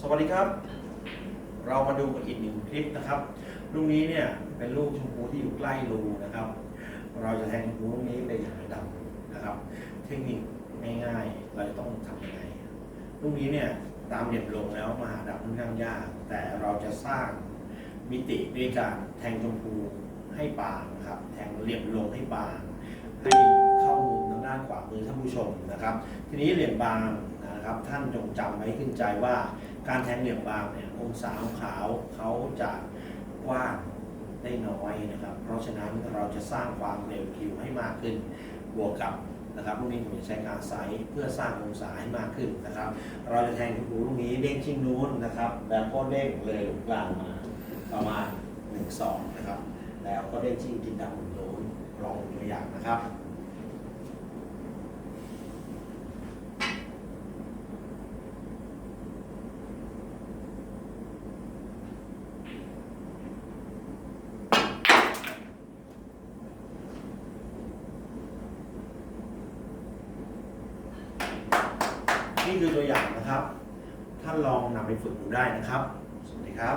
สวัสดีครับ เรามาดูกันอีกหนึ่งคลิปนะครับลูกนี้เนี่ยเป็นลูกชมพูที่อยู่ใกล้รูนะครับ เราจะแทงชมพูลูกนี้ไปหาดำนะครับ เทคนิคง่ายๆเราจะต้องทำยังไงลูกนี้เนี่ยตามเหลี่ยมลงแล้วมาหาดำค่อนข้างยาก แต่เราจะสร้างมิติด้วยการแทงชมพูให้บางนะครับ แทงเหลี่ยมลงให้บางให้เข้ามุมทางด้านขวามือท่านผู้ชมนะครับ ทีนี้เหลี่ยมบางนะครับท่านจงจำไว้ขึ้นใจว่า การแทงเหลี่ยมบางเนี่ยองศาของขาวเขาจะกว้างได้น้อยนะครับ เพราะฉะนั้นเราจะสร้างความเร็วคิวให้มากขึ้น บวกกับนะครับลูกนี้ผมจะใช้การไซส์เพื่อสร้างองศาให้มากขึ้นนะครับ เราจะแทงลูกนี้เด้งชิ้นนู้นนะครับ แล้วก็เด้งเลยกลางมาประมาณ1 2นะครับ แล้วก็เด้งชิ้นกินดำหนึ่งนู้นลองตัวอย่างนะครับ นี่คือตัวอย่างนะครับ ท่านลองนำไปฝึกดูได้นะครับ สวัสดีครับ